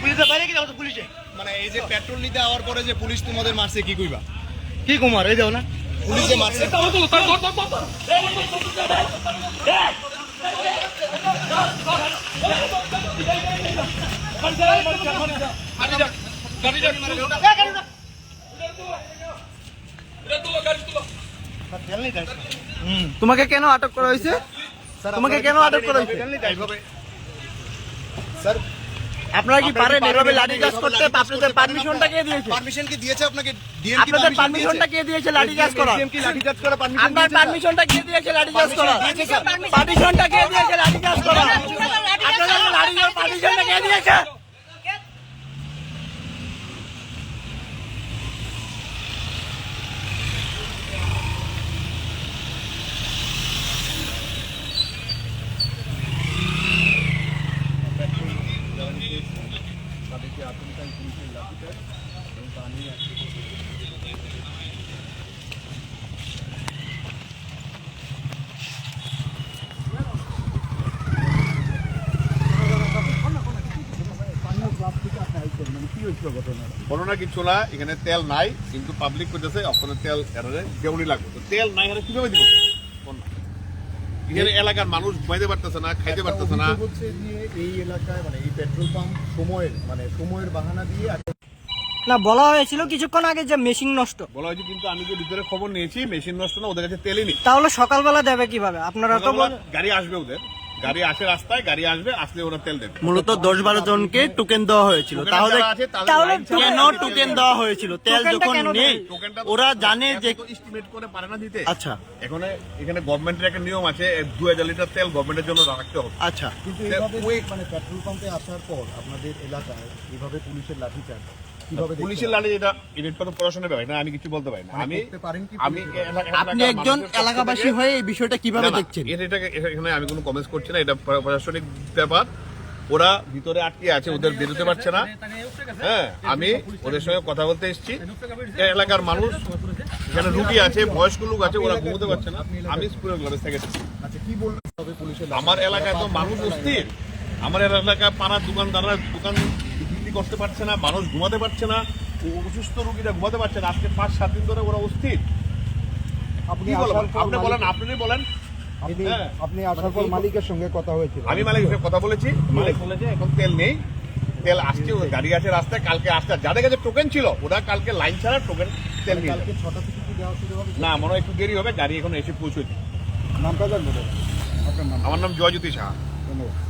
পুলিশের বাইরে কি যাব পুলিশে। মানে এই যে পেট্রোল নিতে আওয়ার পরে যে পুলিশ তোমাদের মারছে কি কইবা? কি কুমার এই যাও না। পুলিশ যে মারছে। তোমাকে কেন আটক করা হয়েছে? তোমাকে কেন আটক করা হয়েছে? স্যার আপনারা কি পারেন এভাবে লাঠি চাষ করতে? আপনাদের পারমিশনটা কে দিয়েছে? পারমিশন কি দিয়েছে আপনাকে? ডিএম কি আপনাদের পারমিশনটা কে দিয়েছে লাঠি চার্জ করার? কি লাঠি চাষ করা পারমিশন আপনার পারমিশনটা কে দিয়েছে লাঠি চাষ করার? পারমিশনটা কে দিয়েছে লাঠি চাষ করার? আপনাদের লাঠি পারমিশনটা কে দিয়েছে। ঘটনা কিছু না, এখানে তেল নাই, কিন্তু পাবলিক করতেছে আপনার তেল এরারে দেউনি লাগবে তো তেল নাই এরা কীভাবে দিব? এখানে এলাকার মানুষ বাইতে পারতেছে না খাইতে পারতেছে না। হচ্ছে যে এই এলাকায় মানে এই পেট্রোল পাম্প সময়ের মানে সময়ের বাহানা দিয়ে না বলা হয়েছিল কিছুক্ষণ আগে যে মেশিন নষ্ট। বলা হয়েছে কিন্তু আমি যে ভিতরে খবর নিয়েছি মেশিন নষ্ট না ওদের কাছে তেলই নেই। তাহলে সকালবেলা দেবে কীভাবে? আপনারা তো গাড়ি আসবে ওদের। গাড়ি আসে রাস্তায় গাড়ি আসবে আসলে ওরা তেল দেবে। মূলত দশ বারো জনকে টোকেন দেওয়া হয়েছিল। তাহলে কেন টোকেন দেওয়া হয়েছিল? তেল যখন নেই ওরা জানে যে এস্টিমেট করে পারে না দিতে। আচ্ছা। এখানে এখানে গভর্নমেন্টের একটা নিয়ম আছে দু হাজার লিটার তেল গভর্নমেন্টের জন্য রাখতে হবে। আচ্ছা। কিন্তু মানে পেট্রোল পাম্পে আসার পর আপনাদের এলাকায় এভাবে পুলিশের লাঠিচার্জ কীভাবে দেখতে পুলিশের লাঠি এটা এটা তো পড়াশোনার ব্যাপার না আমি কিছু বলতে পারি না। মানে আমি আপনি একজন এলাকাবাসী হয়ে এই বিষয়টা কীভাবে দেখছেন? এটাকে এখানে আমি কোনো কমেন্টস করছি না এটা প্রশাসনিক ব্যাপার। ওরা ভিতরে আটকে আছে ওদের বেরোতে পারছে না। হ্যাঁ আমি ওদের সঙ্গে কথা বলতে এসেছি। এলাকার মানুষ এখানে রুগী আছে বয়স্ক লোক আছে ওরা ঘুমোতে পারছে না। আমি স্কুলের থেকে এসেছি। আচ্ছা কি বলতে হবে পুলিশের লাঠি- আমার এলাকায় তো মানুষ অস্থির আমার এলাকায় পাড়ার দোকানদাররা দোকান বিক্রি করতে পারছে না মানুষ ঘুমাতে পারছে না অসুস্থ রুগীরা ঘুমাতে পারছে না। আজকে পাঁচ সাত দিন ধরে ওরা অস্থির। আপনি আপনি বলেন? আপনি বলেন আপনি হ্যাঁ। আসার পর মালিকের সঙ্গে কথা হয়েছিল। আমি মালিকের সঙ্গে কথা বলেছি। মালিক বলেছে এখন তেল নেই। তেল আসছে গাড়ি আছে রাস্তায় কালকে আর যাদের কাছে টোকেন ছিল ওরা কালকে লাইন ছাড়া টোকেন তেল নিয়ে কালকে ছটা থেকে কি দেওয়া শুরু হবে? না মনে একটু দেরি হবে গাড়ি এখন এসে পৌঁছেছে নামটা জানব আপনার নাম? আমার নাম জয়জ্যোতি সাহা। ধন্যবাদ।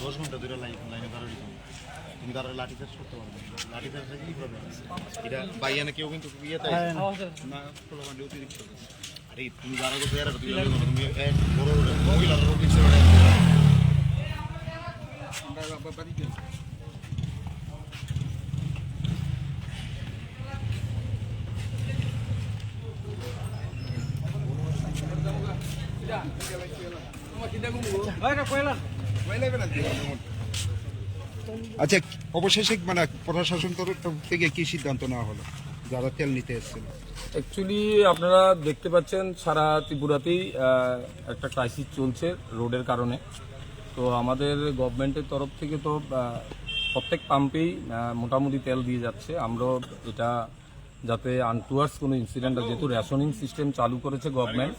দশ ঘণ্টা ধরে লাইন লাইনে দাঁড়িয়ে দিতাম দাঁড়ালে লাঠি চার্জ করতে পারবে লাঠি চার্জ কি প্রবলেম এটা বাইয়ানে কেউ কিন্তু ইয়েতে না প্রলোভন অতিরিক্ত। আরে তুমি দাঁড়া করতে এরা তুমি তুমি এক বড় মহিলা রোগ দিচ্ছে আচ্ছা অবশেষে মানে প্রশাসন তরফ থেকে কি সিদ্ধান্ত নেওয়া হলো? যারা তেল নিতে এসেছিল। অ্যাকচুয়ালি আপনারা দেখতে পাচ্ছেন সারা ত্রিপুরাতেই একটা ক্রাইসিস চলছে রোডের কারণে। তো আমাদের গভর্নমেন্টের তরফ থেকে তো প্রত্যেক পাম্পেই মোটামুটি তেল দিয়ে যাচ্ছে। আমরাও এটা যাতে আনটুয়ার্স কোনো ইনসিডেন্ট যেহেতু রেশনিং সিস্টেম চালু করেছে গভর্নমেন্ট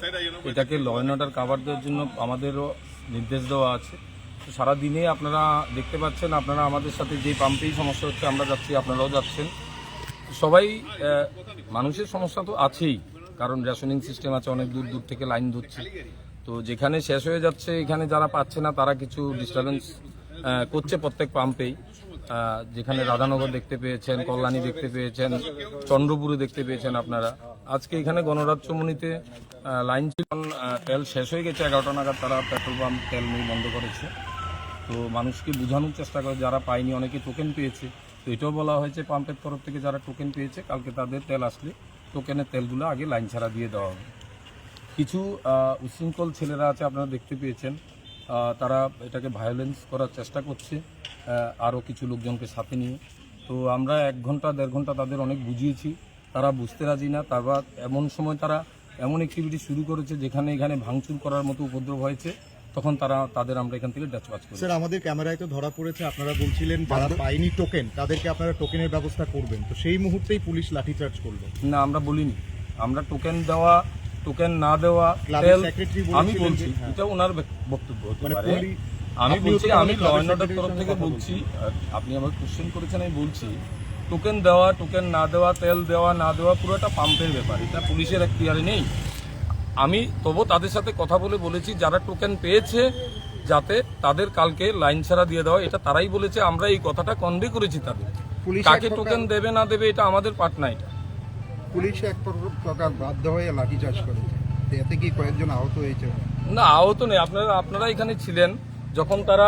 এটাকে ল অ্যান্ড অর্ডার কাভার দেওয়ার জন্য আমাদেরও নির্দেশ দেওয়া আছে। সারা দিনে আপনারা দেখতে পাচ্ছেন, আপনারা আমাদের সাথে যে পাম্পেই সমস্যা হচ্ছে, আমরা যাচ্ছি, আপনারাও যাচ্ছেন। সবাই মানুষের সমস্যা তো আছেই, কারণ রেশনিং সিস্টেম আছে, অনেক দূর দূর থেকে লাইন ধরছে। তো যেখানে শেষ হয়ে যাচ্ছে, এখানে যারা পাচ্ছে না, তারা কিছু ডিস্টারবেন্স করছে প্রত্যেক পাম্পেই। যেখানে রাধানগর দেখতে পেয়েছেন, কল্যাণী দেখতে পেয়েছেন চন্দ্রপুরে দেখতে পেয়েছেন আপনারা। আজকে এখানে গণরাজ্যমণিতে লাইন ছিল তেল শেষ হয়ে গেছে, এগারোটা নাগাদ তারা পেট্রোল পাম্প তেল নিয়ে বন্ধ করেছে। তো মানুষকে বোঝানোর চেষ্টা করে, যারা পায়নি অনেকে টোকেন পেয়েছে। তো এটাও বলা হয়েছে পাম্পের তরফ থেকে যারা টোকেন পেয়েছে, কালকে তাদের তেল আসলে টোকেনের তেলগুলো আগে লাইন ছাড়া দিয়ে দেওয়া হবে। কিছু উশৃঙ্খল ছেলেরা আছে, আপনারা দেখতে পেয়েছেন। তারা এটাকে ভায়োলেন্স করার চেষ্টা করছে আরও কিছু লোকজনকে সাথে নিয়ে। তো আমরা এক ঘণ্টা, দেড় ঘণ্টা তাদের অনেক বুঝিয়েছি, তারা বুঝতে রাজি না। তারপর এমন সময় তারা এমন অ্যাক্টিভিটি শুরু করেছে, যেখানে এখানে ভাঙচুর করার মতো উপদ্রব হয়েছে। তখন তারা তাদের আমরা এখান থেকে ড্যাচপাচ করি স্যার আমাদের ক্যামেরায় তো ধরা পড়েছে আপনারা বলছিলেন যারা পায়নি টোকেন তাদেরকে আপনারা টোকেনের ব্যবস্থা করবেন। তো সেই মুহূর্তেই পুলিশ লাঠিচার্জ করল। না আমরা বলিনি। আমরা টোকেন দেওয়া টোকেন না দেওয়া আমি বলছি হ্যাঁ। এটা ওনার বক্তব্য হতে মানে পারে। আমি বলছি আমি ল অ্যান্ড অর্ডার তরফ থেকে বলছি আপনি আমার কোশ্চেন করেছেন আমি বলছি টোকেন দেওয়া টোকেন না দেওয়া তেল দেওয়া না দেওয়া পুরোটা পাম্পের ব্যাপার। এটা পুলিশের এখতিয়ারে নেই। আমি তবু তাদের সাথে কথা বলে বলেছি যারা টোকেন পেয়েছে যাতে তাদের কালকে লাইন ছাড়া দিয়ে দেওয়া এটা তারাই বলেছে আমরা এই কথাটা কনভে করেছি তাদের। কাকে টোকেন দেবে না দেবে এটা আমাদের পার্ট না এটা। পুলিশ এক প্রকার বাধ্য হয়ে লাঠিচার্জ করেছে। এতে কি কয়েকজন আহত হয়েছে? না আহত নেই। আপনারা আপনারা এখানে ছিলেন যখন তারা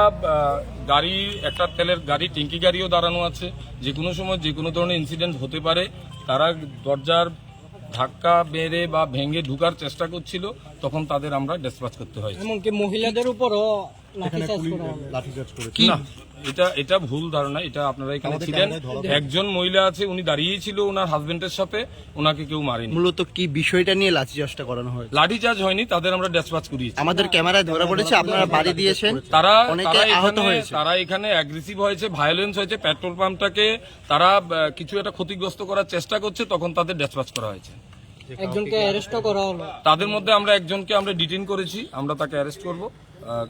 গাড়ি একটা তেলের গাড়ি টিঙ্কি গাড়িও দাঁড়ানো আছে। যে কোনো সময় যে কোনো ধরনের ইনসিডেন্ট হতে পারে। তারা দরজার ধাক্কা বেড়ে বা ভেঙে ঢুকার চেষ্টা করছিল তখন তাদের আমরা ডিসপাচ করতে হয় এমনকি মহিলাদের উপরও লাঠিচার্জ করা এটা এটা ভুল ধারণা এটা আপনারা এখানে ছিলেন। একজন মহিলা আছে উনি দাঁড়িয়েই ছিল ওনার হাজবেন্ডের সাথে ওনাকে কেউ মারেনি। মূলত কি বিষয়টা নিয়ে লাঠি লাঠিচার্জটা করানো হয় লাঠিচার্জ হয়নি তাদের আমরা ডিসপাচ করিয়েছি। আমাদের ক্যামেরায় ধরা পড়েছে আপনারা বাড়ি দিয়েছেন। তারা তারা আহত এখানে হয়েছে। তারা এখানে অ্যাগ্রেসিভ হয়েছে ভায়োলেন্স হয়েছে পেট্রোল পাম্পটাকে তারা কিছু একটা ক্ষতিগ্রস্ত করার চেষ্টা করছে তখন তাদের ডিসপাচ করা হয়েছে। একজনকে অ্যারেস্টও করা হলো। তাদের মধ্যে আমরা একজনকে আমরা ডিটেইন করেছি আমরা তাকে অ্যারেস্ট করব।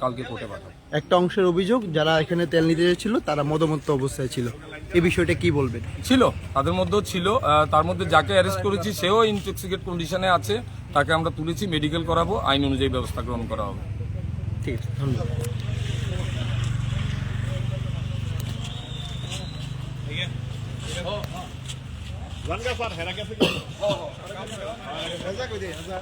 কালকে কোর্টে পাঠাবো। একটা অংশের অভিযোগ যারা এখানে তেল নিতে যাচ্ছিল তারা মদমত্ত অবস্থায় ছিল। এই বিষয়টা কি বলবেন? ছিল তাদের মধ্যেও ছিল। তার মধ্যে যাকে অ্যারেস্ট করেছি সেও ইনটক্সিকেট কন্ডিশনে আছে। তাকে আমরা তুলেছি মেডিকেল করাবো আইন অনুযায়ী ব্যবস্থা গ্রহণ করা হবে। ঠিক আছে ধন্যবাদ। वन का सर हेरा कैसे हो ও ऐसा কই দে हजार